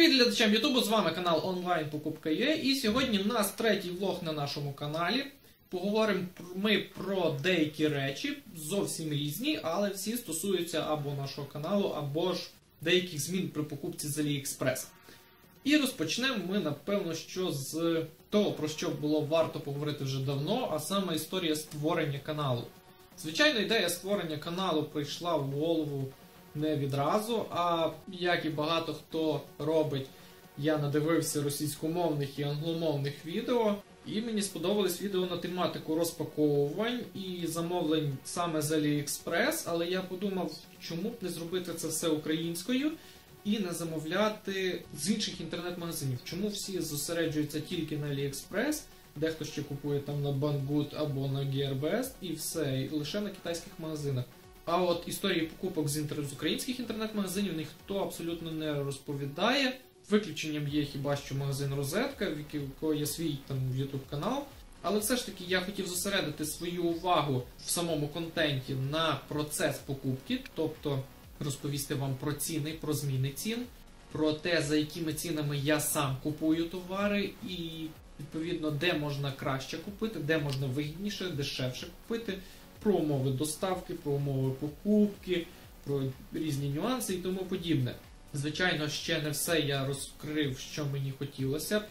Привіт глядачам Ютубу, з вами канал онлайн Покупка.ua і сьогодні в нас третій влог на нашому каналі. Поговоримо ми про деякі речі, зовсім різні, але всі стосуються або нашого каналу, або ж деяких змін при покупці з AliExpress. І розпочнемо ми, напевно, що з того, про що було варто поговорити вже давно, а саме історія створення каналу. Звичайно, ідея створення каналу прийшла в голову не відразу, а як і багато хто робить, я надивився російськомовних і англомовних відео, і мені сподобались відео на тематику розпаковувань і замовлень саме з AliExpress, але я подумав, чому б не зробити це все українською і не замовляти з інших інтернет-магазинів. Чому всі зосереджуються тільки на AliExpress, дехто ще купує там на Banggood або на GearBest і все, і лише на китайських магазинах. А от історії покупок з, інтер... з українських інтернет-магазинів ніхто абсолютно не розповідає. Виключенням є хіба що магазин Розетка, в якого є свій там YouTube канал. Але все ж таки я хотів зосередити свою увагу в самому контенті на процес покупки, тобто розповісти вам про ціни, про зміни цін, про те, за якими цінами я сам купую товари, і відповідно де можна краще купити, де можна вигідніше, дешевше купити про умови доставки, про умови покупки, про різні нюанси і тому подібне. Звичайно, ще не все я розкрив, що мені хотілося.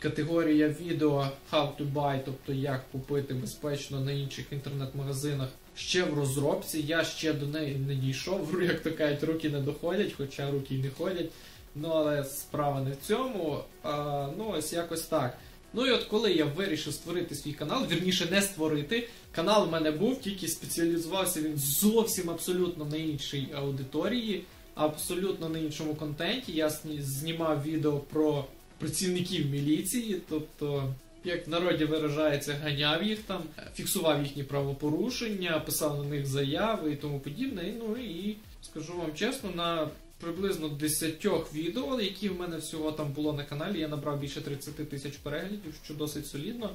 Категорія відео How to buy, тобто як купити безпечно на інших інтернет-магазинах, ще в розробці. Я ще до неї не дійшов, як то кажуть, руки не доходять, хоча руки й не ходять. Ну, але справа не в цьому. А, Ну, ось якось так. Ну і от коли я вирішив створити свій канал, вірніше не створити. Канал в мене був, тільки спеціалізувався він зовсім абсолютно на іншій аудиторії, абсолютно на іншому контенті. Я знімав відео про працівників міліції, тобто, як в народі виражається, ганяв їх там, фіксував їхні правопорушення, писав на них заяви і тому подібне. Ну і скажу вам чесно, на приблизно 10 відео, які в мене всього там було на каналі. Я набрав більше 30 тисяч переглядів, що досить солідно.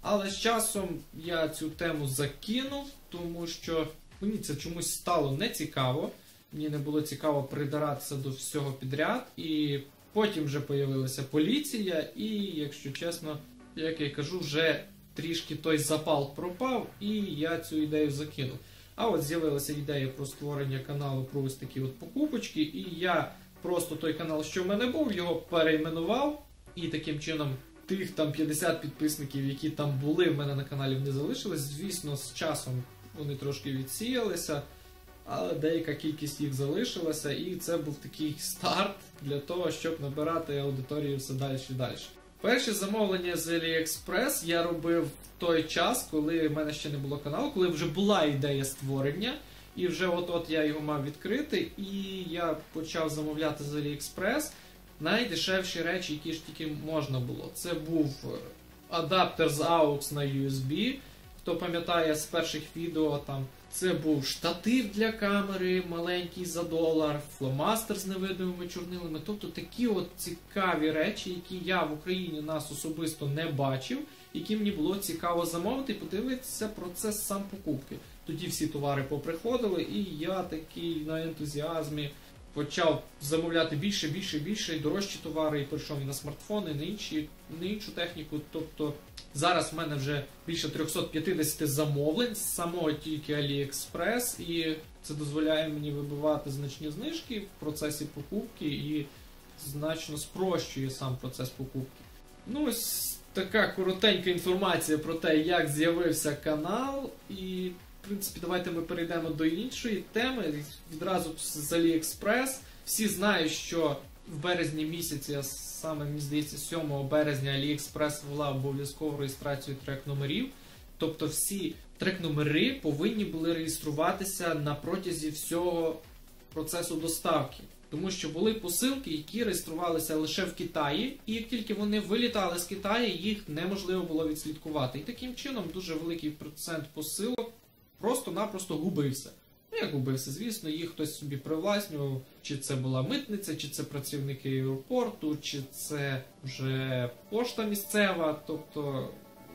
Але з часом я цю тему закинув, тому що мені це чомусь стало нецікаво. Мені не було цікаво придаратися до всього підряд. І потім вже появилася поліція, і, якщо чесно, як я кажу, вже трішки той запал пропав, і я цю ідею закинув. А от з'явилася ідея про створення каналу про ось такі от покупочки, і я просто той канал, що в мене був, його перейменував. І таким чином тих там 50 підписників, які там були в мене на каналі, вони залишились. Звісно, з часом вони трошки відсіялися, але деяка кількість їх залишилася, і це був такий старт для того, щоб набирати аудиторію все далі і далі. Перше замовлення з AliExpress я робив в той час, коли в мене ще не було каналу, коли вже була ідея створення, і вже от-от я його мав відкрити, і я почав замовляти з AliExpress найдешевші речі, які ж тільки можна було. Це був адаптер з AUX на USB. Хто пам'ятає з перших відео, там це був штатив для камери, маленький за долар, фломастер з невидимими чорнилами. Тобто такі от цікаві речі, які я в Україні нас особисто не бачив, які мені було цікаво замовити і подивитися процес сам покупки. Тоді всі товари поприходили, і я такий на ентузіазмі почав замовляти більше, більше, більше і дорожчі товари, і прийшов і на смартфони, і на інші, на іншу техніку. Тобто зараз в мене вже більше 350 замовлень з самого тільки AliExpress, і це дозволяє мені вибивати значні знижки в процесі покупки і значно спрощує сам процес покупки. Ну, ось така коротенька інформація про те, як з'явився канал, і принципі, давайте ми перейдемо до іншої теми. Відразу з AliExpress. Всі знають, що в березні місяці, а саме мені здається, 7 березня AliExpress ввела обов'язкову реєстрацію трек-номерів. Тобто всі трек-номери повинні були реєструватися на протязі всього процесу доставки. Тому що були посилки, які реєструвалися лише в Китаї, і як тільки вони вилітали з Китаю, їх неможливо було відслідкувати. І таким чином дуже великий процент посилок просто-напросто губився. Ну, як губився, звісно, їх хтось собі привласнював, чи це була митниця, чи це працівники аеропорту, чи це вже пошта місцева. Тобто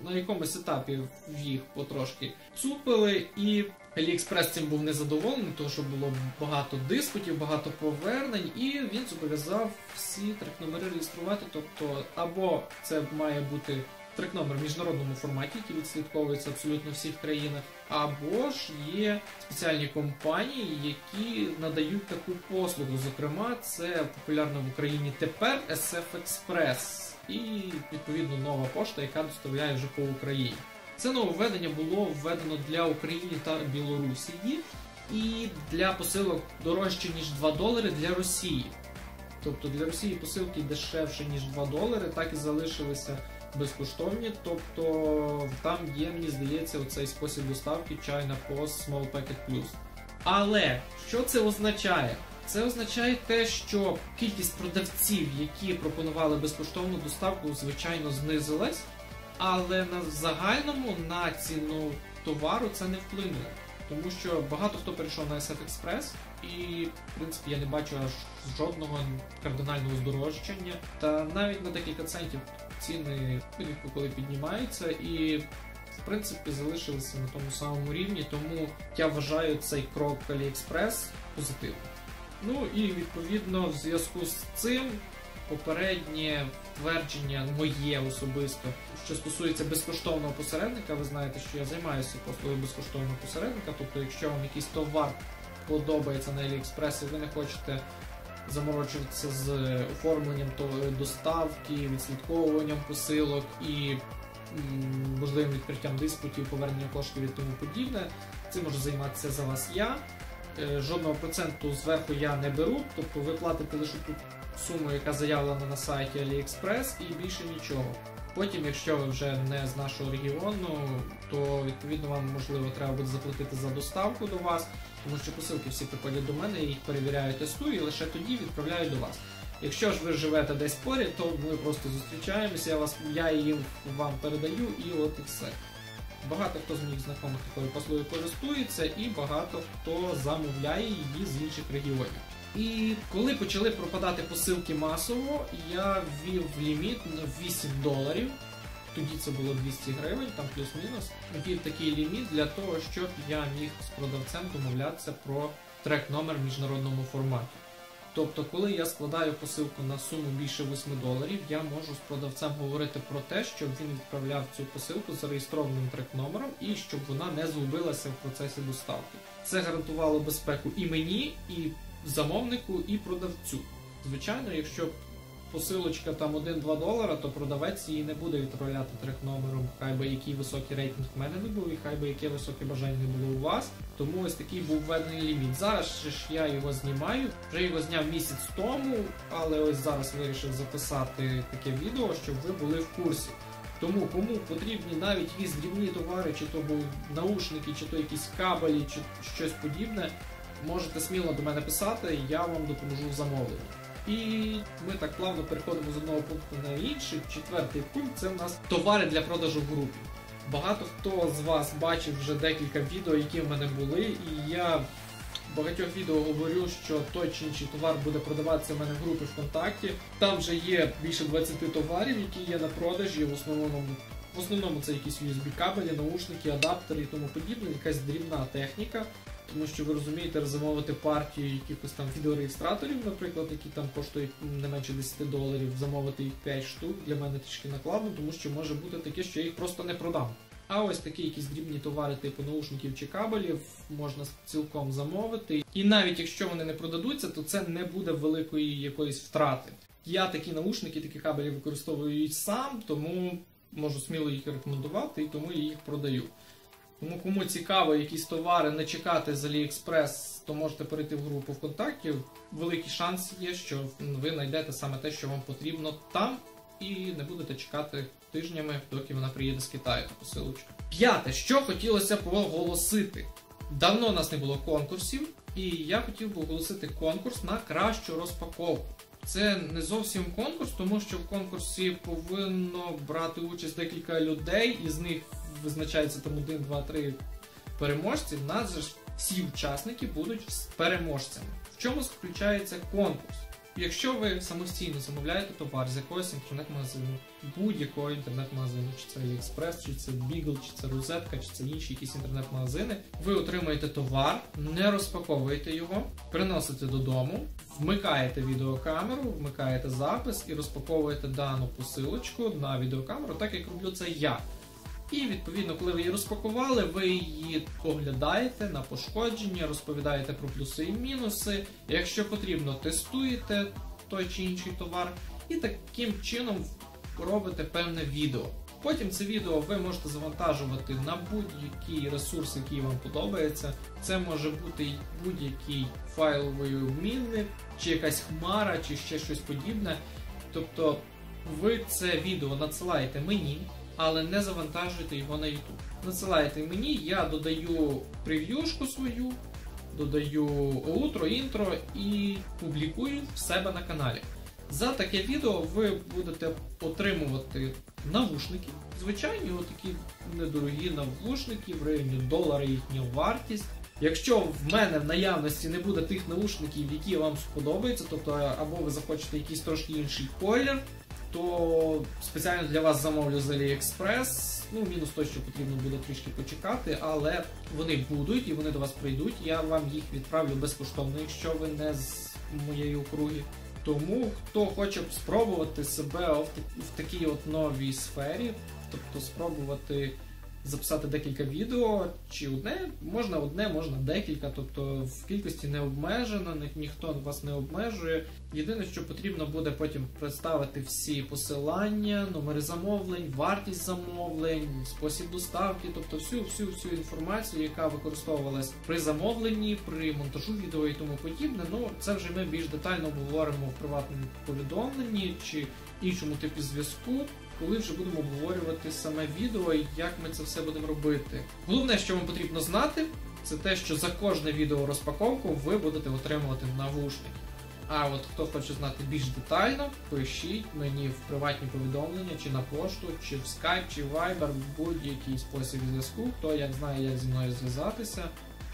на якомусь етапі їх потрошки цупили, і AliExpress цим був незадоволений, тому що було багато диспутів, багато повернень, і він зобов'язав всі трек-номери реєструвати. Тобто, або це має бути трек-номер в міжнародному форматі, який відслідковується абсолютно в всіх країнах, або ж є спеціальні компанії, які надають таку послугу. Зокрема, це популярно в Україні тепер SF Express і відповідно нова пошта, яка доставляє вже по Україні. Це нововведення було введено для України та Білорусі і для посилок дорожче ніж 2 долари для Росії. Тобто для Росії посилки дешевше ніж 2 долари, так і залишилися безкоштовні. Тобто там є, мені здається, оцей спосіб доставки China Post Small Packet Plus. Але що це означає? Це означає те, що кількість продавців, які пропонували безкоштовну доставку, звичайно, знизилась, але на загальному на ціну товару це не вплинуло. Тому що багато хто перейшов на SF Express, і в принципі я не бачу аж жодного кардинального здорожчання. Та навіть на декілька центів ціни коли піднімаються, і в принципі залишилися на тому самому рівні. Тому я вважаю цей крок AliExpress позитивним. Ну і відповідно в зв'язку з цим попереднє твердження моє особисто, що стосується безкоштовного посередника, ви знаєте, що я займаюся послугою безкоштовного посередника. Тобто, якщо вам якийсь товар подобається на AliExpress і ви не хочете заморочуватися з оформленням доставки, відслідковуванням посилок і можливим відкриттям диспутів, повернення коштів і тому подібне, цим може займатися за вас я. Е, жодного проценту зверху я не беру, тобто ви платите лише ту суму, яка заявлена на сайті AliExpress і більше нічого. Потім, якщо ви вже не з нашого регіону, то відповідно вам можливо треба буде заплатити за доставку до вас, тому що посилки всі приходять до мене, я їх перевіряю, тестую і лише тоді відправляю до вас. Якщо ж ви живете десь поряд, то ми просто зустрічаємося, я вас я її вам передаю і от і все. Багато хто з моїх знайомих такою послугою користується, і багато хто замовляє її з інших регіонів. І коли почали пропадати посилки масово, я ввів ліміт на 8 доларів. Тоді це було 200 гривень, там плюс-мінус. Ввів такий ліміт для того, щоб я міг з продавцем домовлятися про трек номер в міжнародному форматі. Тобто, коли я складаю посилку на суму більше 8 доларів, я можу з продавцем говорити про те, щоб він відправляв цю посилку з зареєстрованим трек-номером і щоб вона не згубилася в процесі доставки. Це гарантувало безпеку і мені, і замовнику, і продавцю. Звичайно, якщо посилочка там 1-2 долара, то продавець її не буде відправляти трек-номером, хай би який високий рейтинг в мене не був, і хай би яке високе бажання не було у вас. Тому ось такий був введений ліміт. Зараз ж я його знімаю, вже його зняв місяць тому, але ось зараз вирішив записати таке відео, щоб ви були в курсі. Тому кому потрібні навіть якісь дрібні товари, чи то були наушники, чи то якісь кабелі, чи щось подібне, можете сміло до мене писати, я вам допоможу в. І ми так плавно переходимо з одного пункту на інший. Четвертий пункт це у нас товари для продажу в групі. Багато хто з вас бачив вже декілька відео, які в мене були, і я в багатьох відео говорю, що той чи інший товар буде продаватися в мене в групі ВКонтакті. Там вже є більше 20 товарів, які є на продажі. В основному в основному це якісь USB-кабелі, наушники, адаптери і тому подібне, якась дрібна техніка. Тому що ви розумієте, замовити партію якихось там відеореєстраторів, наприклад, які там коштують не менше 10 доларів, замовити їх 5 штук, для мене трішки накладно, тому що може бути таке, що я їх просто не продам. А ось такі якісь дрібні товари, типу наушників чи кабелів, можна цілком замовити. І навіть якщо вони не продадуться, то це не буде великої якоїсь втрати. Я такі наушники, такі кабелі використовую сам, тому можу сміло їх рекомендувати і тому я їх продаю. Тому кому цікаво якісь товари не чекати з AliExpress, то можете перейти в групу ВКонтакті. Великий шанс є, що ви знайдете саме те, що вам потрібно там, і не будете чекати тижнями, доки вона приїде з Китаю та посилочка. П'яте, що хотілося б оголосити. Давно у нас не було конкурсів, і я хотів би оголосити конкурс на кращу розпаковку. Це не зовсім конкурс, тому що в конкурсі повинно брати участь декілька людей, із них визначається там 1, 2, 3 переможці. В нас же всі учасники будуть переможцями. В чому заключається конкурс? Якщо ви самостійно замовляєте товар з якогось інтернет-магазину, будь-якого інтернет-магазину, чи це AliExpress, чи це Beagle, чи це Розетка, чи це інші якісь інтернет-магазини, ви отримаєте товар, не розпаковуєте його, приносите додому, вмикаєте відеокамеру, вмикаєте запис і розпаковуєте дану посилочку на відеокамеру, так як роблю це я. І відповідно, коли ви її розпакували, ви її оглядаєте на пошкодження, розповідаєте про плюси і мінуси. Якщо потрібно, тестуєте той чи інший товар, і таким чином робите певне відео. Потім це відео ви можете завантажувати на будь-який ресурс, який вам подобається. Це може бути будь-який файловий обмінник, чи якась хмара, чи ще щось подібне. Тобто ви це відео надсилаєте мені але не завантажуйте його на YouTube. Насилаєте мені, я додаю прев'юшку свою, додаю утро, інтро і публікую в себе на каналі. За таке відео ви будете отримувати навушники. Звичайні, отакі недорогі навушники, в районі долара їхня вартість. Якщо в мене в наявності не буде тих навушників, які вам сподобаються, тобто або ви захочете якийсь трошки інший колір, то спеціально для вас замовлю з AliExpress. Ну, мінус то, що потрібно буде трішки почекати, але вони будуть і вони до вас прийдуть. Я вам їх відправлю безкоштовно, якщо ви не з моєї округи. Тому хто хоче спробувати себе в такій от новій сфері, тобто спробувати записати декілька відео, чи одне, можна одне, можна декілька, тобто в кількості не обмежено, ніхто вас не обмежує. Єдине, що потрібно буде потім представити всі посилання, номери замовлень, вартість замовлень, спосіб доставки, тобто всю всю всю інформацію, яка використовувалась при замовленні, при монтажу відео і тому подібне. Ну це вже ми більш детально обговоримо в приватному повідомленні чи іншому типі зв'язку коли вже будемо обговорювати саме відео і як ми це все будемо робити. Головне, що вам потрібно знати, це те, що за кожне відео розпаковку ви будете отримувати навушники. А от хто хоче знати більш детально, пишіть мені в приватні повідомлення, чи на пошту, чи в Skype, чи в Viber, будь-який спосіб зв'язку. Хто як знає, як зі мною зв'язатися,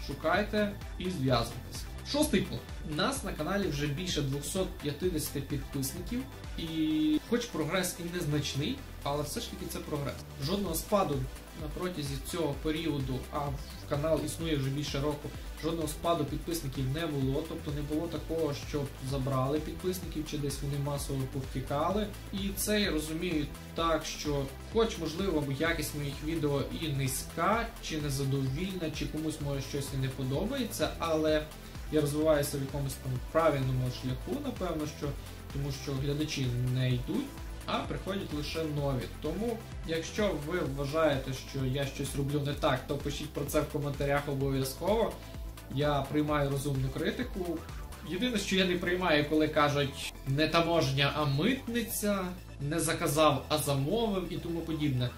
шукайте і зв'язуйтесь. Шостий пункт. Нас на каналі вже більше 250 підписників, і хоч прогрес і незначний, але все ж таки це прогрес. Жодного спаду на протязі цього періоду, а канал існує вже більше року. Жодного спаду підписників не було, тобто не було такого, щоб забрали підписників чи десь вони масово повтікали. І це я розумію так, що, хоч можливо, якість моїх відео і низька, чи незадовільна, чи комусь може щось і не подобається, але я розвиваюся в якомусь там правильному шляху, напевно, що тому що глядачі не йдуть, а приходять лише нові. Тому, якщо ви вважаєте, що я щось роблю не так, то пишіть про це в коментарях обов'язково. Я приймаю розумну критику. Єдине, що я не приймаю, коли кажуть не таможня, а митниця, не заказав, а замовив і тому подібне.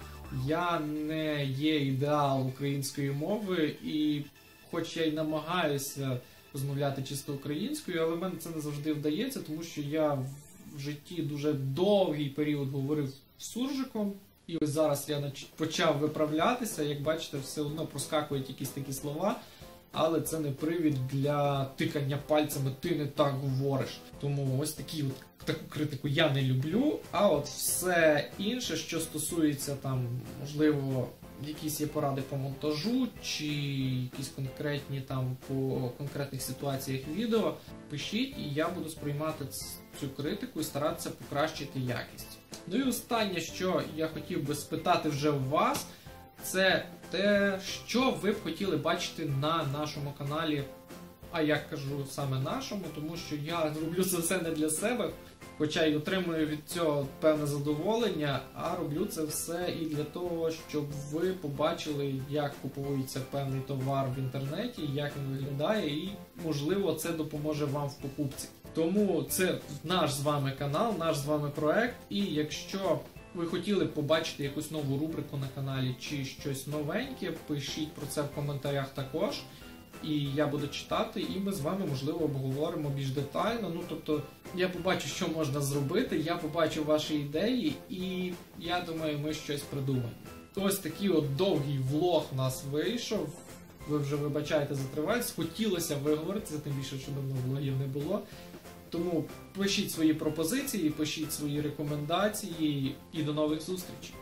Я не є ідеал української мови, і хоч я й намагаюся розмовляти чисто українською, але в мене це не завжди вдається, тому що я в житті дуже довгий період говорив суржиком. І ось зараз я почав виправлятися. Як бачите, все одно проскакують якісь такі слова, але це не привід для тикання пальцями, ти не так говориш. Тому ось такі от таку критику я не люблю. А от все інше, що стосується там, можливо, якісь є поради по монтажу, чи якісь конкретні там по конкретних ситуаціях відео, пишіть, і я буду сприймати цю критику і старатися покращити якість. Ну і останнє, що я хотів би спитати вже у вас, це те, що ви б хотіли бачити на нашому каналі. А я кажу саме нашому, тому що я роблю це все не для себе. Хоча й отримую від цього певне задоволення, а роблю це все і для того, щоб ви побачили, як купується певний товар в інтернеті, як він виглядає, і можливо це допоможе вам в покупці. Тому це наш з вами канал, наш з вами проект. І якщо ви хотіли побачити якусь нову рубрику на каналі чи щось новеньке, пишіть про це в коментарях також і я буду читати, і ми з вами, можливо, обговоримо більш детально. Ну, тобто, я побачу, що можна зробити, я побачу ваші ідеї, і я думаю, ми щось придумаємо. Ось такий от довгий влог у нас вийшов. Ви вже вибачаєте за. Хотілося виговоритися, тим більше, що давно влогів не було. Тому пишіть свої пропозиції, пишіть свої рекомендації і до нових зустрічей.